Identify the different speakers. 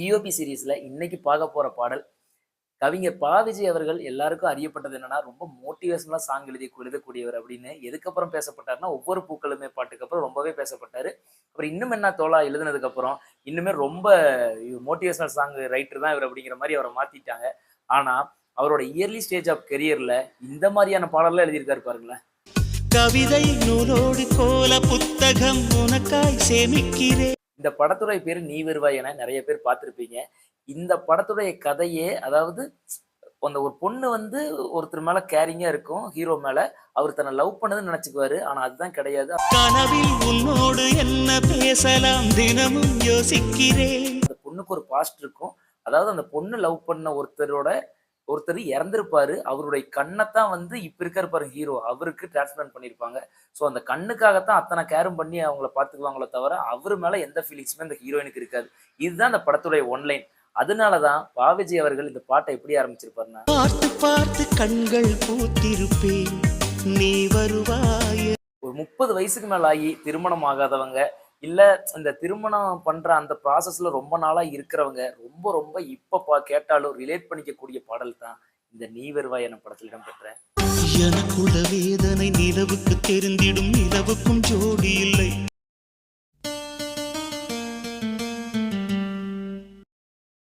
Speaker 1: DOP சீரீஸில் இன்னைக்கு பார்க்க போகிற பாடல் கவிஞர் பாவிஜய் அவர்கள் எல்லாருக்கும் அறியப்பட்டது என்னன்னா ரொம்ப மோட்டிவேஷனலாக சாங் எழுதி எழுதக்கூடியவர் அப்படின்னு. எதுக்கப்புறம் பேசப்பட்டாருன்னா ஒவ்வொரு பூக்களுமே பாட்டுக்கு அப்புறம் ரொம்பவே பேசப்பட்டாரு. அப்புறம் இன்னும் என்ன தோலா எழுதுனதுக்கப்புறம் இன்னுமே ரொம்ப மோட்டிவேஷனல் சாங் ரைட்டர் தான் இவர் அப்படிங்கிற மாதிரி அவரை மாத்திட்டாங்க. ஆனா அவரோட இயர்லி ஸ்டேஜ் ஆஃப் கெரியர்ல இந்த மாதிரியான பாடல்லாம் எழுதியிருக்காரு பாருங்களேன்.
Speaker 2: கவிதை நூலோடு கோல புத்தகம் உனக்காய் சேமிக்கிறேன்.
Speaker 1: இந்த படத்துடைய பேர் நீ வருவாய் என நிறைய பேர் பார்த்துருப்பீங்க. இந்த படத்துடைய கதையே அதாவது அந்த ஒரு பொண்ணு வந்து ஒருத்தர் மேல கேரிங்கா இருக்கும் ஹீரோ மேல. அவர் தன்னை லவ் பண்ணதுன்னு நினைச்சுக்குவாரு. ஆனா அதுதான் கிடையாது.
Speaker 2: கனவில் உன்னோடு என்ன பேசலாம் தினமும் யோசிக்கிறேன்.
Speaker 1: அந்த பொண்ணுக்கு ஒரு பாஸ்ட் இருக்கும். அதாவது அந்த பொண்ணு லவ் பண்ண ஒருத்தரோட ஒருத்தர் இறந்திருப்பாரு. அவருடைய கண்ணைத்தான் வந்து இப்ப இருக்காரு பாருங்க ஹீரோ அவருக்கு டிரான்ஸ்பிளான்ட் பண்ணியிருப்பாங்க ஸோ அந்த கண்ணுக்காகத்தான் அத்தனை கேரும் பண்ணி அவங்கள பார்த்துக்குவாங்களே தவிர அவர் மேல எந்த ஃபீலிங்ஸுமே அந்த ஹீரோயினுக்கு இருக்காது. இதுதான் அந்த படத்துடைய ஒன்லைன் அதனாலதான் பாவிஜி அவர்கள் இந்த பாட்டை எப்படி ஆரம்பிச்சிருப்பாருன்னா
Speaker 2: பார்த்து பார்த்து கண்கள் பூத்திருப்பேன். நீ வருவாய்.
Speaker 1: ஒரு முப்பது வயசுக்கு மேல ஆகி திருமணம் ஆகாதவங்க இல்ல இந்த திருமணம் பண்ற அந்த ப்ராசஸ்ல ரொம்ப நாளா இருக்கிறவங்க ரொம்ப ரொம்ப இப்ப பா கேட்டாலும் ரிலேட் பண்ணிக்கக்கூடிய பாடல் தான் இந்த நீ வருவாய் என படத்தில் இடம்பெற்ற.
Speaker 2: எனக்குள்ள வேதனை நிலவுக்கு தெரிந்திடும் நிலவுக்கும் ஜோடி இல்லை.